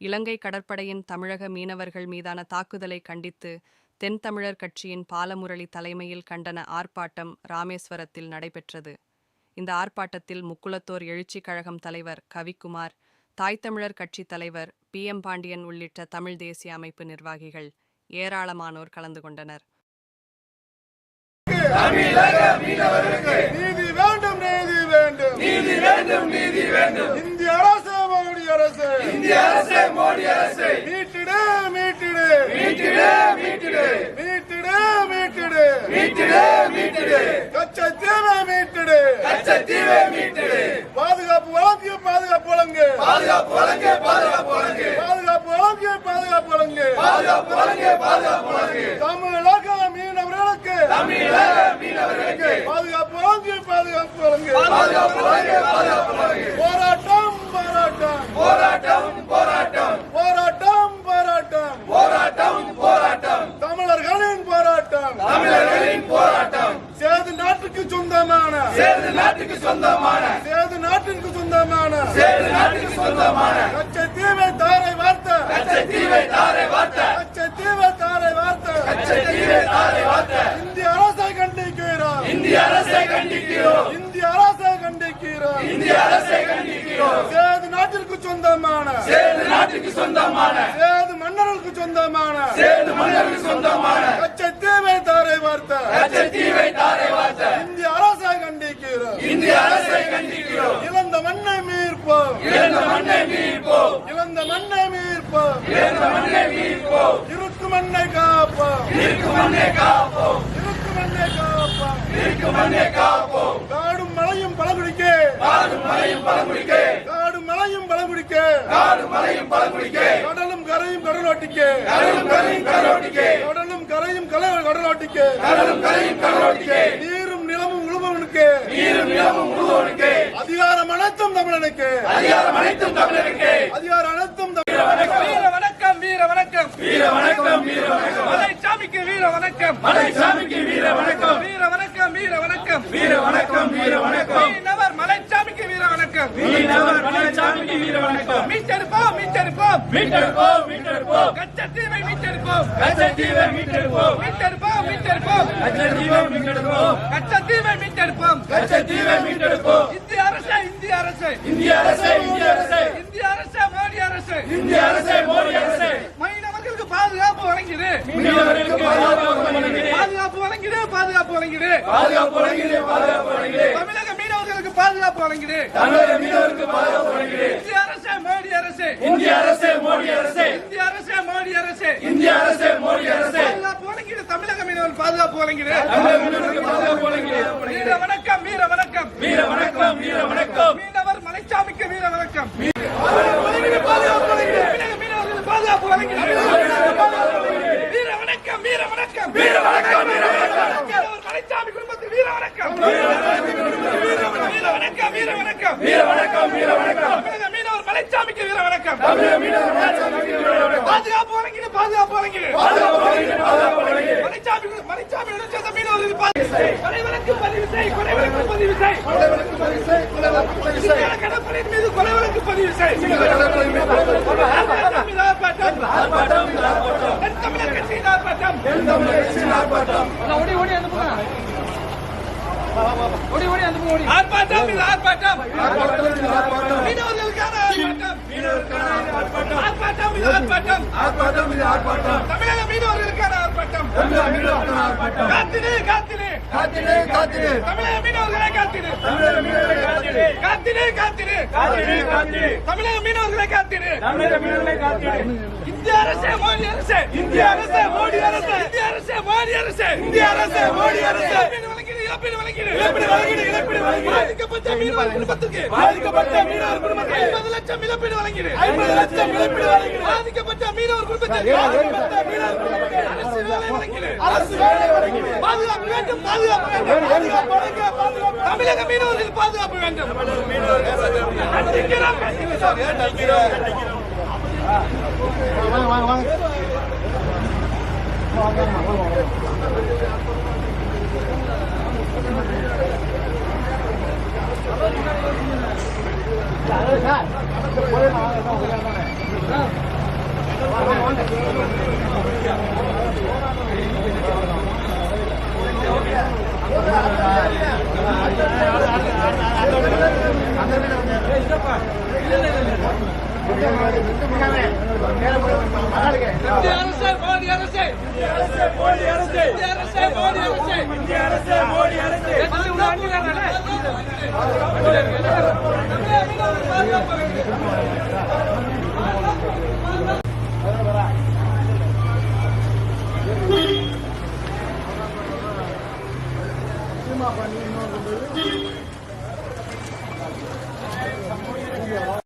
இலங்கை கடற்படையின் தமிழக மீனவர்கள் மீதான தாக்குதலை கண்டித்து தென் தமிழர் கட்சியின் பாலமுரளி தலைமையில் கண்டன ஆர்ப்பாட்டம் ராமேஸ்வரத்தில் நடைபெற்றது. இந்த ஆர்ப்பாட்டத்தில் முக்குளத்தோர் எழுச்சிக் கழகம் தலைவர் கவிக்குமார் தாய் தமிழர் கட்சி தலைவர் பி. எம். பாண்டியன் உள்ளிட்ட தமிழ் தேசிய அமைப்பு நிர்வாகிகள் ஏராளமானோர் கலந்து கொண்டனர். நீதி வேண்டும் நீதி வேண்டும். நீதி வேண்டும் நீதி வேண்டும். அரசு. இந்திய அரசே மோடி அரசே. மீட்டிடு மீட்டிடு. மீட்டிடு மீட்டிடு. மீட்டிடு மீட்டிடு. மீட்டிடு மீட்டிடு. கச்சத்தீவை மீட்டிடு. கச்சத்தீவை மீட்டிடு. பாதுகாப்பு வழங்கு பாதுகாப்பு வழங்கு. பாதுகாப்பு வழங்கு சொந்தமான. சேது நாட்டிற்கு சொந்தமான. சேது நாட்டுக்கு சொந்தமான. கச்சத்தீவை தாரை வார்த்த. கச்சத்தீவை தாரை வார்த்த. கச்சத்தீவை தாரை வார்த்த. கச்சத்தீவை தாரை வார்த்த. இந்திய அரசை கண்டிக்கிறோம். இந்திய அரசை கண்டிக்கிறோம். இந்திய அரசை கண்டிக்கிறோம். இந்திய அரசை கண்டிக்கிறோம். சேது நாட்டிற்கு சொந்தமான. சேது நாட்டுக்கு சொந்தமான. சேது மன்னர்களுக்கு சொந்தமான. சேது மன்னருக்கு சொந்தமான. கச்சத்தீவை தாரை வார்த்த. கச்சத்தீவை தாரை வார்த்த இந்திய அரசை கண்டிக்கிறோம் இந்திய அரசை கண்டிக்கிறோம். இழந்த மண்ணை மீட்போம். இழந்த மண்ணை மீட்போம். இழந்த மண்ணை மீட்போம். இழந்த மண்ணை மீட்போம். இருக்கு மண்ணை காப்போம். இருக்கு மண்ணை காப்போம். இருக்கு மண்ணை காப்போம். இருக்கு மண்ணை காப்போம். காடும் மலையும் பழங்குடிக்க. காடும் மலையும் பழங்குடிக்க. காடும் மலையும் பழங்குடிக்க. காடும் மலையும் பழங்குடிக்க. கடலும் கரையும் கடலோட்டிக்க. கடலும் கரையும் கடலோட்டிக்க. கடலும் கரையும் கடலோட்டிக்க. கடலும் கரையும் கடலோட்டிக்க. நீரும் நிலமும் முழுவனுக்கு அதிகாரம் அனைத்தும் தமிழனுக்கு. அதிகாரம் அனைத்தும் தமிழருக்கு அதிகாரம் அனைத்தும் வீர வணக்கம். வீர வணக்கம் வீர வணக்கம். வீர வணக்கம் மலைச்சாமிக்கு வீர வணக்கம். மலைசாமிக்கு வீர வணக்கம். வீர வணக்கம் வீர வணக்கம். வீர வணக்கம் வீர வணக்கம். மீனவர் மலைச்சாமிக்கு வீர வணக்கம். மீனவர் மலைசாமிக்கு வீர வணக்கம். மீட்டெடுப்போம் மீட்டெடுப்போம். மீட்டெடுப்போம் மீட்டெடுப்போம். கச்சத்தீவை மீட்டெடுப்போம். கச்சத்தீவை மீட்டெடுப்போம். மீட்டெடுப்போம். கச்சத்தீவை மீட்டெடுப்போம். கச்சத்தீவை மீட்டெடுப்போம். கச்சத்தீவை மீட்டெடுப்போம். இந்திய அரசு இந்திய அரசு. இந்திய அரசே இந்திய அரசே. இந்திய அரசு மோடி அரசு. இந்திய அரசே மோடி அரசே. மீனவர்களுக்கு பாதுகாப்பு வழங்கிடு. மீனவர்களுக்கு பாதுகாப்பு வழங்கிடு. பாதுகாப்பு வழங்கிடு பாதுகாப்பு வழங்கிடு. தமிழக மீனவர்களுக்கு பாதுகாப்பு வழங்கிடு. தமிழக பாதுகாப்பு வழங்கிடு. இந்திய அரசு மோடி அரசு. இந்திய அரசே மோடி அரசே. இந்திய அரசு மோடி அரசு இந்திய அரசே மோடி அரசே பாதுகாப்பு வழங்கிடு தமிழக மீனவர் பாதுகாப்பு வழங்கிடு தமிழக மீனவருக்கு பாதுகாப்பு வழங்கிடு வீர வணக்கம் வீர வணக்கம் வீர வணக்கம் வீர வணக்கம் மீனவர் மலைச்சாமிக்கு வீர வணக்கம் பாதுகாப்பு வழங்கிடு தமிழக மீனவர்களுக்கு பாதுகாப்பு வழங்கிடு வீர வணக்கம் வீர வணக்கம் வீர வணக்கம் வீர வணக்கம் மீனவர் மலைச்சாமி குடும்பத்துக்கு வீர வணக்கம் வீர வணக்கம் வீர வணக்கம். வீர வணக்கம் வீர வணக்கம். தமிழக மீனவர் மலைச்சாமிக்கு வீர வணக்கம். தமிழக மீனவர் மலைசாமிக்கு வீர வணக்கம். பாதுகாப்பு வழங்கிடு பாதுகாப்பு வழங்கிடு. பாதுகாப்பு வழங்கிடு பாதுகாப்பு வழங்கிடு. மலைச்சாமி மலைச்சாமி சேர்ந்த மீனவர்களுக்கு பாதுகாப்பு. கொலைவழக்கு பதிவு செய் கொலைவழக்கு பதிவு செய். சிங்கள கடற்படையின் மீது கொலைவழக்கு பதிவு செய். ஆர்ப்பாட்டம் இது ஆர்ப்பாட்டம் ஆர்ப்பாட்டம் இது ஆர்ப்பாட்டம் தென் தமிழக கட்சியின் ஆர்ப்பாட்டம் தென் தமிழக கட்சியின் ஆர்ப்பாட்டம் ஓடி ஓடி அனுப்புங்க ஓடி ஓடி அனுப்புங்க ஓடி ஆர்ப்பாட்டம் இது ஆர்ப்பாட்டம். மீனவர்களுக்கான ஆர்ப்பாட்டம். இது ஆர்ப்பாட்டம் ஆர்ப்பாட்டம். இது ஆர்ப்பாட்டம் தமிழக மீனவர்களுக்கான ஆர்ப்பாட்டம். காத்திரு காத்திரு. காத்திரு காத்திரு தமிழக மீனவர்களை காத்திரு. தமிழக மீனவர்களை காத்திரு காத்திரு காத்திரு காத்திரு காத்திரு தமிழக மீனவர்களை காத்திரு. தமிழக மீனவர்களை காத்திரு. இந்திய அரசே மோடி அரசே. இந்திய அரசே மோடி அரசே. இந்திய அரசே மோடி அரசே. இந்திய அரசே மோடி அரசே. இழப்பீடு வழங்கிடு. இழப்பீடு வழங்கிடு இழப்பீடு வழங்கிடு. பாதிக்கப்பட்ட மீனவர் குடும்பத்துக்கு பாதிக்கப்பட்ட மீனவர் குடும்பத்தை ஐம்பது லட்சம் இழப்பீடு வழங்கிடு. ஐம்பது லட்சம் இழப்பீடு வழங்கிடு. பாதிக்கப்பட்ட மீனவர் குடும்பத்துக்கு பாதிக்கப்பட்ட மீனவர் குடும்பத்தை அரசு வேலை வழங்கிடு. அரசு வேலை வழங்கிடு. பாதுகாப்பு வேண்டும் பாதுகாப்பு வேண்டும். பாதுகாப்பு வழங்க பாதுகாப்பு தமிழக மீனவர்கள் பாதுகாப்பு வேண்டும். கண்டிக்கிறோம் கண்டிக்கிறோம். வாங்க. அரசே